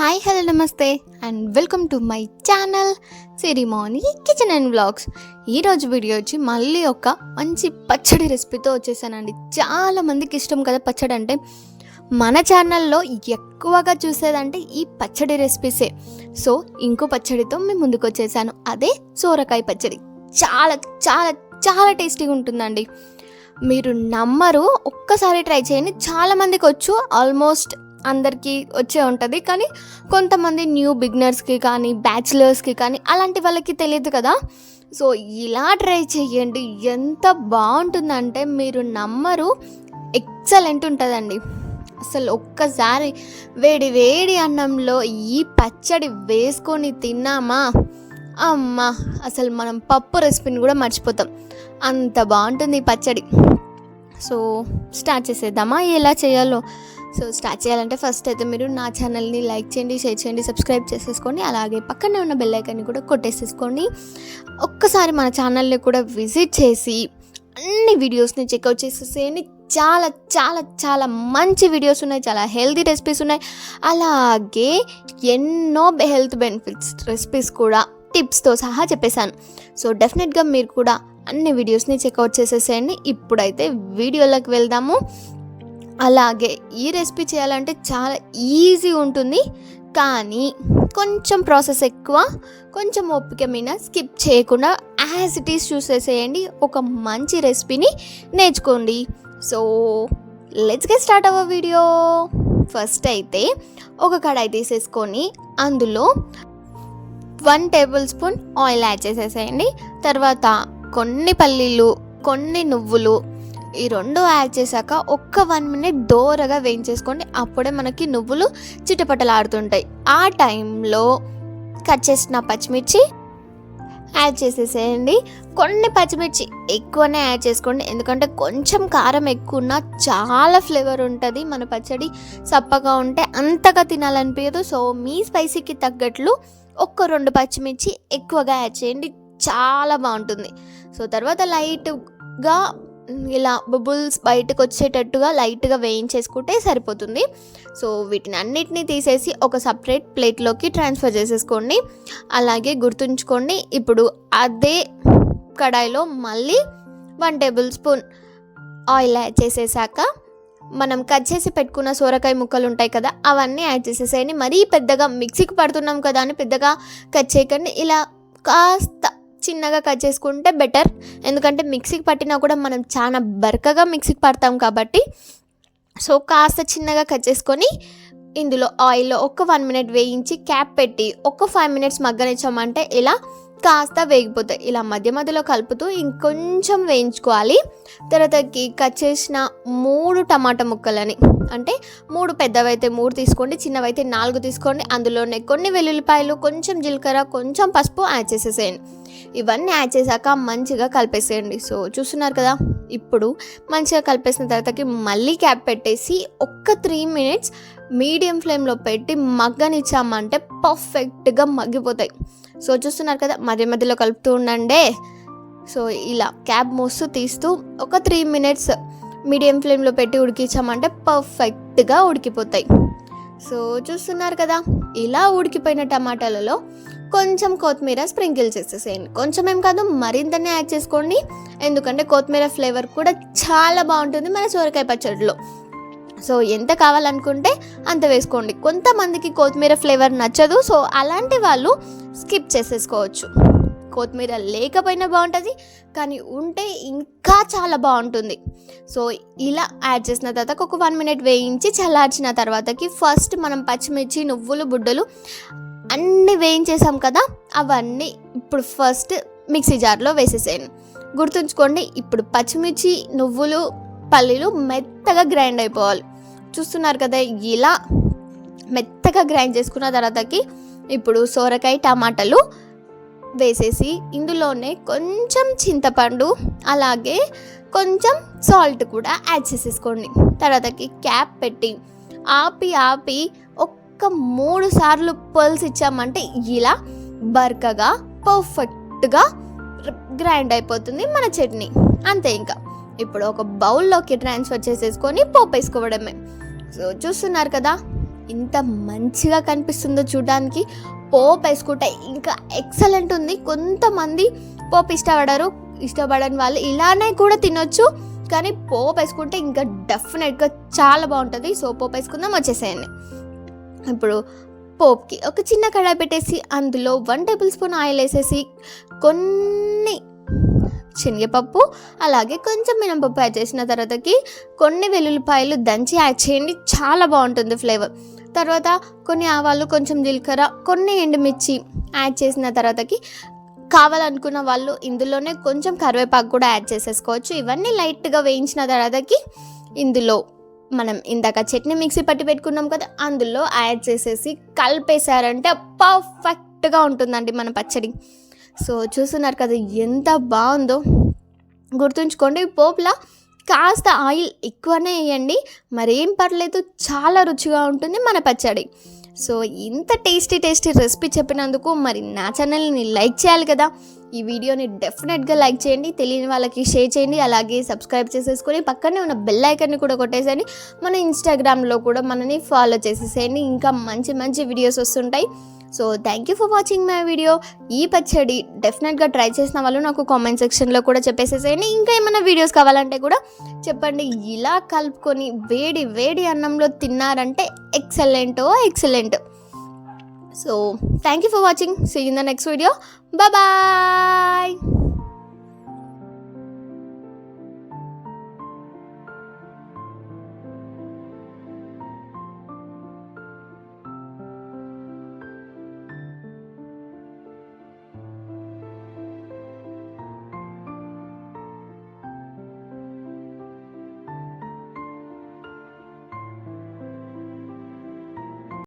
Hi hello నమస్తే and welcome to my channel Sirimoni kitchen and vlogs ఈరోజు video వచ్చి మళ్ళీ ఒక మంచి పచ్చడి రెసిపీతో వచ్చేసానండి. చాలా మందికి ఇష్టం కదా పచ్చడి అంటే. మన ఛానల్లో ఎక్కువగా చూసేదంటే ఈ పచ్చడి రెసిపీసే సో ఇంకో పచ్చడితో మేము ముందుకు వచ్చేసాను. అదే సోరకాయ పచ్చడి. చాలా చాలా చాలా టేస్టీగా ఉంటుందండి. మీరు నమ్మరు ఒక్కసారి ట్రై చేయండి. చాలా మందికి వచ్చు. ఆల్మోస్ట్ అందరికీ వచ్చే ఉంటుంది. కానీ కొంతమంది న్యూ బిగినర్స్కి కానీ బ్యాచిలర్స్కి కానీ అలాంటి వాళ్ళకి తెలియదు కదా. సో ఇలా ట్రై చేయండి ఎంత బాగుంటుందంటే మీరు నమ్మరు. ఎక్సలెంట్ ఉంటుందండి. అసలు ఒక్కసారి వేడి వేడి అన్నంలో ఈ పచ్చడి వేసుకొని తిన్నామా? అమ్మా అసలు మనం పప్పు రెసిపీని కూడా మర్చిపోతాం. అంత బాగుంటుంది ఈ పచ్చడి. సో స్టార్ట్ చేసేద్దామా? ఎలా చేయాలో సో స్టార్ట్ చేయాలంటే ఫస్ట్ అయితే మీరు నా ఛానల్ని లైక్ చేయండి షేర్ చేయండి సబ్స్క్రైబ్ చేసేసుకోండి. అలాగే పక్కనే ఉన్న బెల్ ఐకాన్ని కూడా కొట్టేసేసుకోండి. ఒక్కసారి మన ఛానల్ని కూడా విజిట్ చేసి అన్ని వీడియోస్ని చెక్అవుట్ చేసేసేయండి. చాలా చాలా చాలా మంచి వీడియోస్ ఉన్నాయి. చాలా హెల్తీ రెసిపీస్ ఉన్నాయి. అలాగే ఎన్నో హెల్త్ బెనిఫిట్స్ రెసిపీస్ కూడా టిప్స్తో సహా చెప్పేశాను. సో డెఫినెట్గా మీరు కూడా అన్ని వీడియోస్ని చెక్అవుట్ చేసేసేయండి. ఇప్పుడైతే వీడియోలోకి వెళ్దాము. అలాగే ఈ రెసిపీ చేయాలంటే చాలా ఈజీ ఉంటుంది. కానీ కొంచెం ప్రాసెస్ ఎక్కువ కొంచెం ఓపిక మీద స్కిప్ చేయకుండా యాజ్ ఇట్ ఈస్ చూసేసేయండి. ఒక మంచి రెసిపీని నేర్చుకోండి. సో లెట్స్ గెట్ స్టార్ట్ అవ్వ వీడియో. ఫస్ట్ అయితే ఒక కడాయి తీసేసుకొని అందులో one tablespoon oil add చేసేసేయండి. తర్వాత కొన్ని పల్లీలు కొన్ని నువ్వులు ఈ రెండు యాడ్ చేశాక ఒక్క వన్ మినిట్ దోరగా వేయించేసుకోండి. అప్పుడే మనకి నువ్వులు చిటపటలాడుతుంటాయి. ఆ టైంలో కట్ చేసిన పచ్చిమిర్చి యాడ్ చేసేసేయండి. కొన్ని పచ్చిమిర్చి ఎక్కువనే యాడ్ చేసుకోండి. ఎందుకంటే కొంచెం కారం ఎక్కువ ఉన్నా చాలా ఫ్లేవర్ ఉంటుంది. మన పచ్చడి సప్పగా ఉంటే అంతగా తినాలనిపించదు. సో మీ స్పైసీకి తగ్గట్లు ఒక్క రెండు పచ్చిమిర్చి ఎక్కువగా యాడ్ చేయండి. చాలా బాగుంటుంది. సో తర్వాత లైట్గా ఇలా బబుల్స్ బయటకు వచ్చేటట్టుగా లైట్గా వేయించేసుకుంటే సరిపోతుంది. సో వీటిని అన్నిటినీ తీసేసి ఒక సపరేట్ ప్లేట్లోకి ట్రాన్స్ఫర్ చేసేసుకోండి. అలాగే గుర్తుంచుకోండి ఇప్పుడు అదే కడాయిలో మళ్ళీ one tablespoon oil add చేసేసాక మనం కట్ చేసి పెట్టుకున్న సోరకాయ ముక్కలు ఉంటాయి కదా అవన్నీ యాడ్ చేసేసేయండి. మరీ పెద్దగా మిక్సీకి పడుతున్నాం కదా అని పెద్దగా కట్ చేయకండి. ఇలా కాస్త చిన్నగా కట్ చేసుకుంటే బెటర్ ఎందుకంటే మిక్సీకి పట్టినా కూడా మనం చాలా బరకగా మిక్సీకి పడతాం కాబట్టి. సో కాస్త చిన్నగా కట్ చేసుకొని ఇందులో ఆయిల్లో ఒక వన్ మినిట్ వేయించి క్యాప్ పెట్టి ఒక ఫైవ్ మినిట్స్ మగ్గనిచ్చామంటే ఇలా కాస్త వేగిపోతాయి. ఇలా మధ్య మధ్యలో కలుపుతూ ఇంకొంచెం వేయించుకోవాలి. తర్వాతకి కట్ చేసిన మూడు టమాటా ముక్కలని అంటే మూడు పెద్దవైతే మూడు తీసుకోండి చిన్నవైతే నాలుగు తీసుకోండి. అందులోనే కొన్ని వెల్లుల్లిపాయలు కొంచెం జీలకర్ర కొంచెం పసుపు యాడ్ చేసేసేయండి. ఇవన్నీ యాడ్ చేశాక మంచిగా కలిపేసేయండి. సో చూస్తున్నారు కదా ఇప్పుడు మంచిగా కలిపేసిన తర్వాతకి మళ్ళీ క్యాప్ పెట్టేసి ఒక్క త్రీ మినిట్స్ మీడియం ఫ్లేమ్లో పెట్టి మగ్గనిచ్చామంటే పర్ఫెక్ట్గా మగ్గిపోతాయి. సో చూస్తున్నారు కదా మధ్య మధ్యలో కలుపుతూ ఉండండి. సో ఇలా క్యాప్ మోస్తూ తీస్తూ ఒక త్రీ మినిట్స్ మీడియం ఫ్లేమ్లో పెట్టి ఉడికించామంటే పర్ఫెక్ట్గా ఉడికిపోతాయి. సో చూస్తున్నారు కదా ఇలా ఉడికిపోయిన టమాటాలలో కొంచెం కొత్తిమీర స్ప్రింకిల్ చేసేసేయండి. కొంచెం ఏం కాదు మరింతనే యాడ్ చేసుకోండి. ఎందుకంటే కొత్తిమీర ఫ్లేవర్ కూడా చాలా బాగుంటుంది మన సోరకాయ పచ్చడిలో. సో ఎంత కావాలనుకుంటే అంత వేసుకోండి. కొంతమందికి కొత్తిమీర ఫ్లేవర్ నచ్చదు సో అలాంటి వాళ్ళు స్కిప్ చేసేసుకోవచ్చు. కొత్తిమీర లేకపోయినా బాగుంటుంది కానీ ఉంటే ఇంకా చాలా బాగుంటుంది. సో ఇలా యాడ్ చేసిన తర్వాత ఒక వన్ మినిట్ వేయించి చల్లార్చిన తర్వాతకి ఫస్ట్ మనం పచ్చిమిర్చి నువ్వులు బుడ్డలు అన్నీ వేయించేసాం కదా అవన్నీ ఇప్పుడు ఫస్ట్ మిక్సీ జార్లో వేసేసేయండి. గుర్తుంచుకోండి ఇప్పుడు పచ్చిమిర్చి నువ్వులు పల్లీలు మెత్తగా గ్రైండ్ అయిపోవాలి. చూస్తున్నారు కదా ఇలా మెత్తగా గ్రైండ్ చేసుకున్న తర్వాతకి ఇప్పుడు సోరకాయ టమాటాలు వేసేసి ఇందులోనే కొంచెం చింతపండు అలాగే కొంచెం సాల్ట్ కూడా యాడ్ చేసేసుకోండి. తర్వాతకి క్యాప్ పెట్టి ఆపి ఆపి ఒక్క మూడు సార్లు పల్స్ ఇచ్చామంటే ఇలా బర్కగా పర్ఫెక్ట్గా గ్రైండ్ అయిపోతుంది మన చట్నీ. అంతే ఇంకా. ఇప్పుడు ఒక బౌల్లోకి ట్రాన్స్ఫర్ చేసేసుకొని పోపు వేసుకోవడమే సో చూస్తున్నారు కదా ఇంత మంచిగా కనిపిస్తుందో చూడడానికి. పోపు వేసుకుంటే ఇంకా ఎక్సలెంట్ ఉంది. కొంతమంది పోపు ఇష్టపడరు ఇష్టపడని వాళ్ళు ఇలానే కూడా తినొచ్చు. కానీ పోపు వేసుకుంటే ఇంకా డెఫినెట్గా చాలా బాగుంటుంది. సో పోపు వేసుకుందాం వచ్చేసేయండి. ఇప్పుడు పోప్కి ఒక చిన్న కడాయి పెట్టేసి అందులో వన్ టేబుల్ స్పూన్ ఆయిల్ వేసేసి కొన్ని శనగపప్పు అలాగే కొంచెం మినపప్పు యాడ్ చేసిన తర్వాతకి కొన్ని వెల్లుల్లిపాయలు దంచి యాడ్ చేయండి. చాలా బాగుంటుంది ఫ్లేవర్. తర్వాత కొన్ని ఆవాలు కొంచెం జీలకర్ర కొన్ని ఎండుమిర్చి యాడ్ చేసిన తర్వాతకి కావాలనుకున్న వాళ్ళు ఇందులోనే కొంచెం కరివేపాకు కూడా యాడ్ చేసేసుకోవచ్చు. ఇవన్నీ లైట్గా వేయించిన తర్వాతకి ఇందులో మనం ఇందాక చట్నీ మిక్సీ పట్టి పెట్టుకున్నాం కదా అందులో యాడ్ చేసేసి కలిపేశారంటే పర్ఫెక్ట్గా ఉంటుందండి మన పచ్చడి. సో చూస్తున్నారు కదా ఎంత బాగుందో. గుర్తుంచుకోండి పోపులా కాస్త ఆయిల్ ఎక్కువనే వేయండి మరేం పర్లేదు చాలా రుచిగా ఉంటుంది మన పచ్చడి. సో ఇంత టేస్టీ టేస్టీ రెసిపీ చెప్పినందుకు మరి నా ఛానల్ని లైక్ చేయాలి కదా. ఈ వీడియోని డెఫినెట్గా లైక్ చేయండి తెలియని వాళ్ళకి షేర్ చేయండి అలాగే సబ్స్క్రైబ్ చేసేసుకొని పక్కనే ఉన్న బెల్ ఐకన్ని కూడా కొట్టేసేయండి మన ఇన్స్టాగ్రామ్లో కూడా మనని ఫాలో చేసేసేయండి ఇంకా మంచి మంచి వీడియోస్ వస్తుంటాయి. So thank you for watching my video ఈ పచ్చడి డెఫినెట్గా ట్రై చేసిన వాళ్ళు నాకు కామెంట్ సెక్షన్లో కూడా చెప్పేసేసేయండి ఇంకా ఏమైనా వీడియోస్ కావాలంటే కూడా చెప్పండి. ఇలా కలుపుకొని వేడి వేడి అన్నంలో తిన్నారంటే ఎక్సలెంటో excellent So, thank you for watching. See you in the next video. Bye bye.